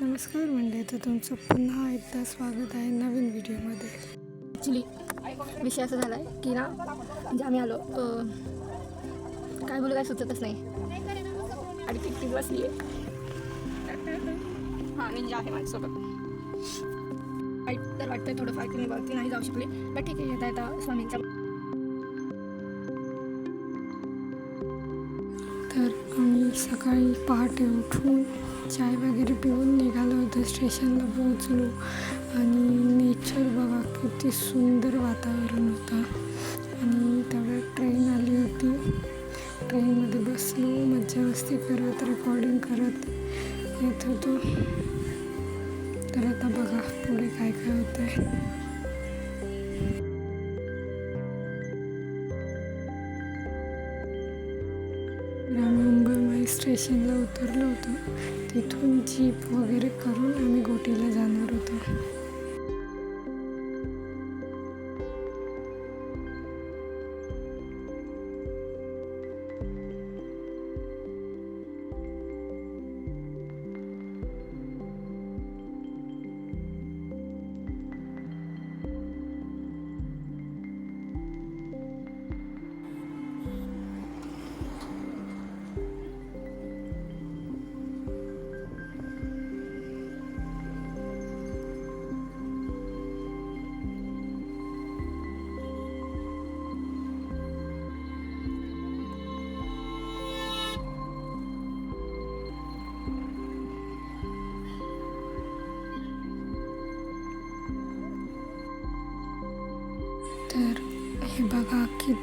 नमस्कार मंडळी तर तुमचं पुन्हा एकदा स्वागत आहे नवीन व्हिडिओमध्ये. ॲक्च्युली विषय असा झाला आहे की ना म्हणजे आम्ही आलो काय बोलू काय सुचतच नाही. आणि टिकटिक बसली आहे हां निंजा आहे माझ्यासोबत. वाईट तर वाटतंय थोडंफार की मी वरती नाही जाऊ शकले पण ठीक आहे येता येता स्वामींच्या तर सकाळी पहाटे उठून चाय वगैरे पिऊन निघालो होतो स्टेशनला पोहोचलो. आणि नेचर बघा किती सुंदर वातावरण होतं. आणि तेवढ्यात ट्रेन आली होती. ट्रेनमध्ये बसलो मज्जा मस्ती करत रेकॉर्डिंग करत येत होतो. तर आता बघा पुढे काय काय होतं आहे स्टेशनला उतरलो होतो. तिथून जीप वगैरे करून आम्ही गोटीला जाणार होतो.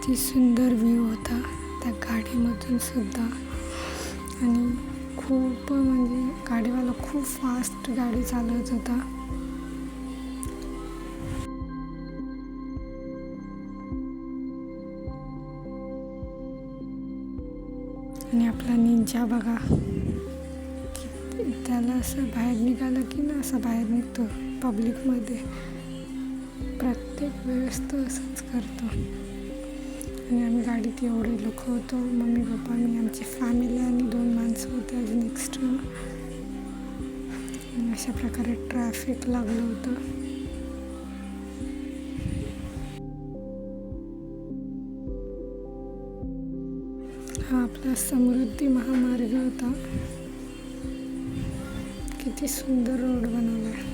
किती सुंदर व्ह्यू होता. त्या गाडीमधून सुद्धा. आणि खूप म्हणजे गाडीवाला खूप फास्ट गाडी चालवत होता. आणि आपला निंजा बघा. त्याला असं बाहेर निघालं की ना असं बाहेर निघतो पब्लिकमध्ये प्रत्येक वेळेस तो असंच करतो. आणि आम्ही गाडीत एवढे लोक होतो. मम्मी पप्पा मी आमची फॅमिली आणि दोन माणसं होते अजून एक्स्ट्रा अशा प्रकारे ट्रॅफिक लागलं होतं. हा आपला समृद्धी महामार्ग होता. किती सुंदर रोड बनवला आहे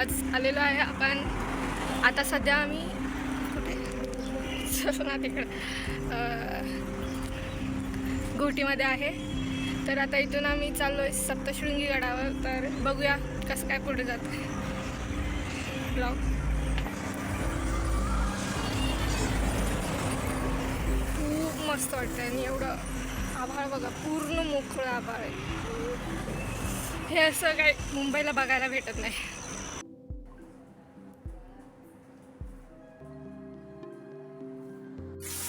आज आलेलो आहे आपण. आता सध्या आम्ही कुठे? ना तिकडे. घोटीमध्ये आहे. तर आता इथून आम्ही चाललो आहे सप्तशृंगी गडावर. तर बघूया कसं काय पुढे जातं. ब्लॉग खूप मस्त वाटतं आणि एवढं आभाळ बघा पूर्ण मोकळं आभाळ आहे. हे असं काय मुंबईला बघायला भेटत नाही.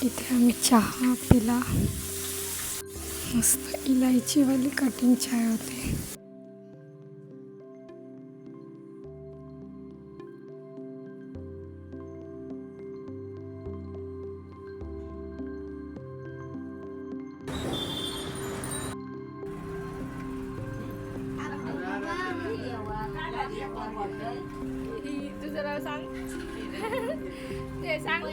इथे आम्ही चहा पिला. मस्त इलायचीवाली कटिंग चाय होते. तू जरा सांग. ते सांग.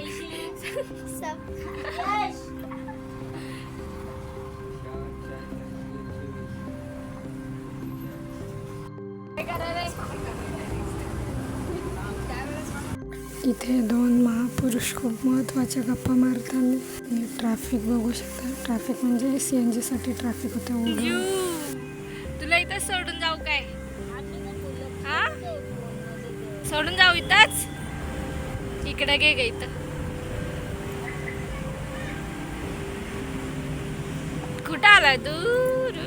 इथे दोन महापुरुष खूप महत्त्वाच्या गप्पा मारताना ट्रॅफिक बघू शकता. ट्रॅफिक म्हणजे सी एन जीसाठी ट्रॅफिक होतं. तुला इथं सोडून जाऊ काय? हा? सोडून जाऊ इथंच? ಕೆಳಗೆ ಐತ ಕುಟಾಲ ದೂರು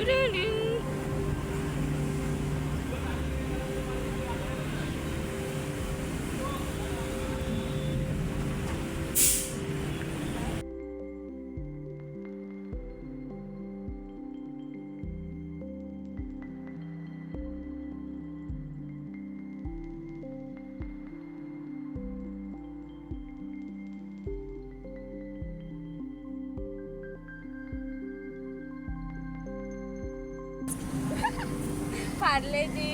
फाडले ती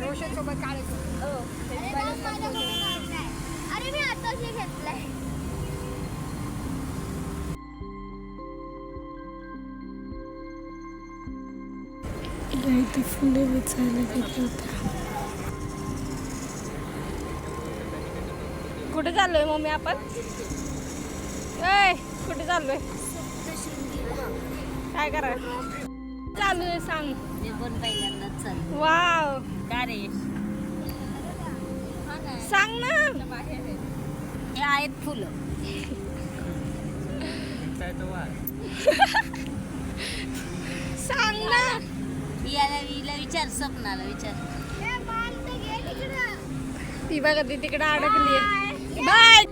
रोशन सोबत काढायचं अरे मी घेतलाय इथे फुले होत्या कुठे चाललोय मम्मी आपण? ए कुठे चाललोय? काय करा चालू आहे सांग. पण पहिल्यांदाच चालू वाव. का रे? सांग ना. हे आहेत फुलं. सांग ना. याला हिला विचार स्वप्नाला विचार. ती बघा ती तिकडे अडकली बाय.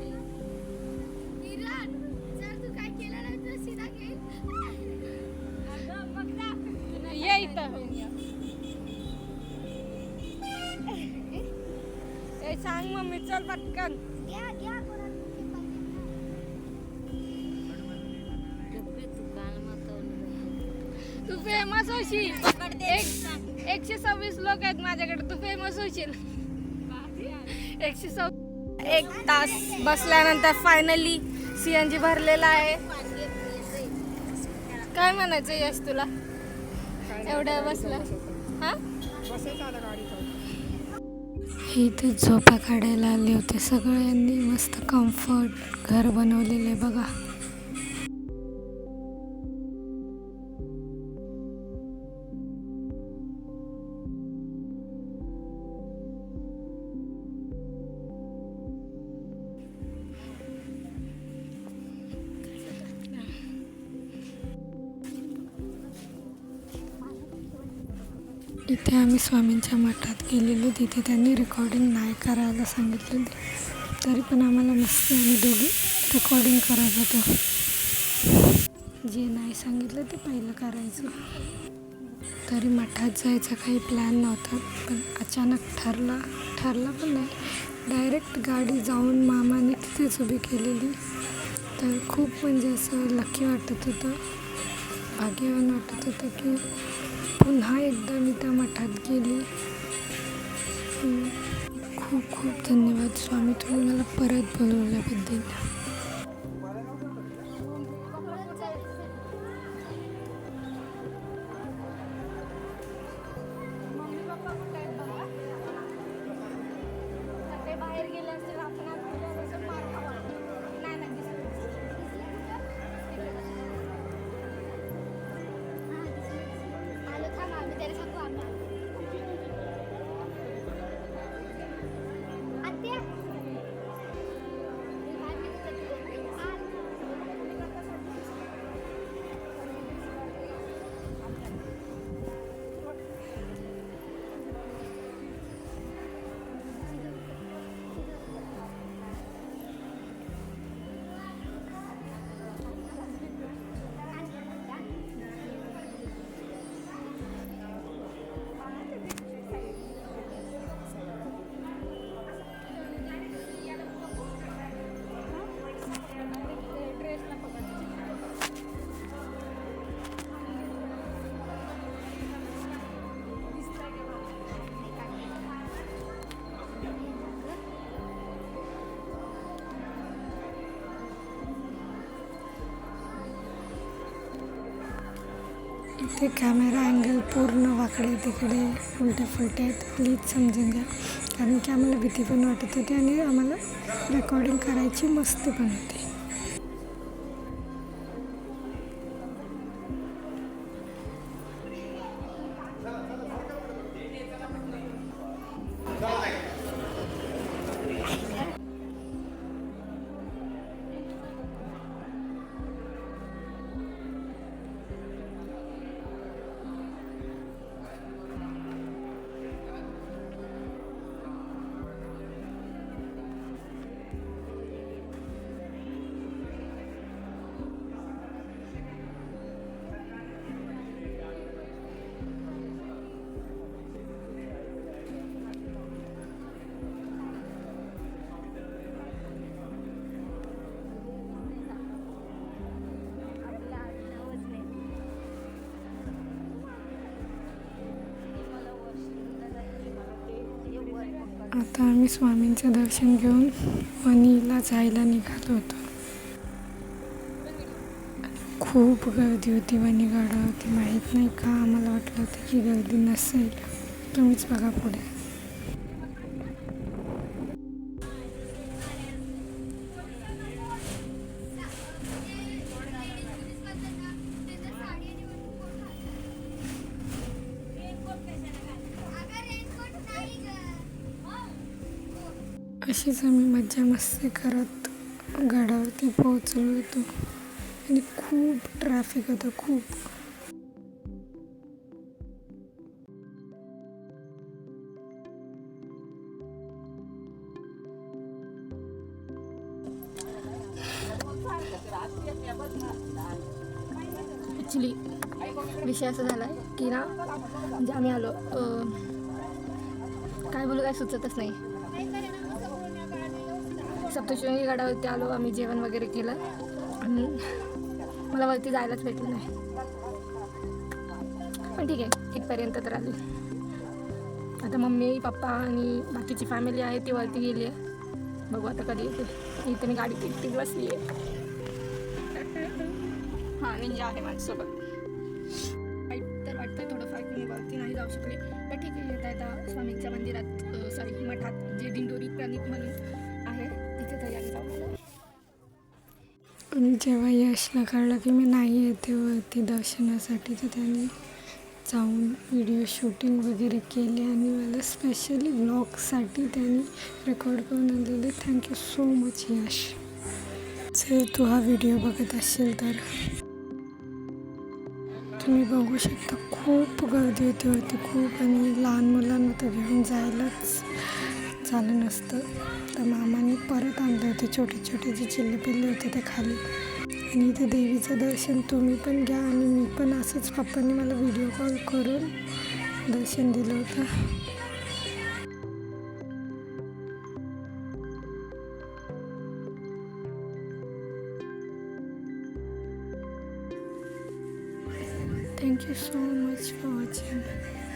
तू फेमस होशील. एक एकशे सव्वीस लोक आहेत माझ्याकडे तू फेमस होशील. एकशे सव्वीस. एक तास बसल्यानंतर फायनली सीएनजी भरलेला आहे. काय म्हणायचं यश तुला? एवढ्या बसला हा? हे इथे झोपा काढायला आले होते. सगळ्यांनी मस्त कम्फर्ट घर बनवलेले बघा. इथे आम्ही स्वामींच्या मठात गेलेलो. तिथे त्यांनी रेकॉर्डिंग नाही करायला सांगितलेली तरी पण आम्हाला मस्ती आम्ही दोघी रेकॉर्डिंग करत होतो. जे नाही सांगितलं ते पहिलं करायचं. तरी मठात जायचा काही प्लॅन नव्हता. पण अचानक ठरला ठरला पण नाही. डायरेक्ट गाडी जाऊन मामाने तिथेच उभी केलेली. तर खूप म्हणजे असं लकी वाटत होतं. भाग्यवान वाटत होतं की पुन्हा एकदा मी त्या मठात गेली. खूप खूप धन्यवाद स्वामी तुम्ही मला परत बोलवल्याबद्दल. इथे कॅमेरा अँगल पूर्ण वाकडे तिकडे उलटे फुलटे आहेत. प्लीज समजून घ्या. कारण की आम्हाला भीती पण वाटत होती आणि आम्हाला रेकॉर्डिंग करायची मस्ती पण होती. आम्ही स्वामींचं दर्शन घेऊन वणीला जायला निघालो होतो. खूप गर्दी होती वणी गडावरती माहीत नाही का? आम्हाला वाटलं होतं की गर्दी नसेल. तुम्हीच बघा पुढे. अशीच आम्ही मज्जा मस्ती करत गडावरती पोहोचलो होतो. आणि खूप ट्रॅफिक होतं खूप. ॲक्च्युली विषय असा झाला आहे की ना म्हणजे आम्ही आलो काय बोलू काय सुचतच नाही. सप्तशृंगी गडावरती आलो आम्ही जेवण वगैरे केलं. आणि मला वरती जायलाच भेटलं नाही. पण ठीक आहे इथपर्यंत तर आली. आता मम्मी पप्पा आणि बाकीची फॅमिली आहे ती वरती गेली आहे. बघू आता कधी येते. इथे मी गाडी एकटीच बसली आहे हां निंजा म्हणजे आहे माझ्यासोबत. वाईट तर वाटतंय थोडंफार की मी वरती नाही जाऊ शकले. पण ठीक आहे येता येता स्वामींच्या मंदिरात सॉरी मठात जे दिंडोरी प्रणित म्हणून आणि जेव्हा यशला कळलं की मी नाही येते वरती दर्शनासाठी तर त्याने जाऊन व्हिडिओ शूटिंग वगैरे केले आणि मला स्पेशली ब्लॉगसाठी त्यांनी रेकॉर्ड करून आणलेले. Thank you so much Yash. जर तू हा व्हिडिओ बघत असेल तर तुम्ही बघू शकता खूप गर्दी होती होती खूप आणि लहान मुलांना तर घेऊन जायलाच झालं नसतं. तर मामाने परत आणले होते छोटे छोटे जे चिल्ले पिल्ले होते ते खाली. आणि इथे देवीचं दर्शन तुम्ही पण घ्या आणि मी पण असंच पप्पांनी मला व्हिडिओ कॉल करून दर्शन दिलं होतं. Thank you so much for watching.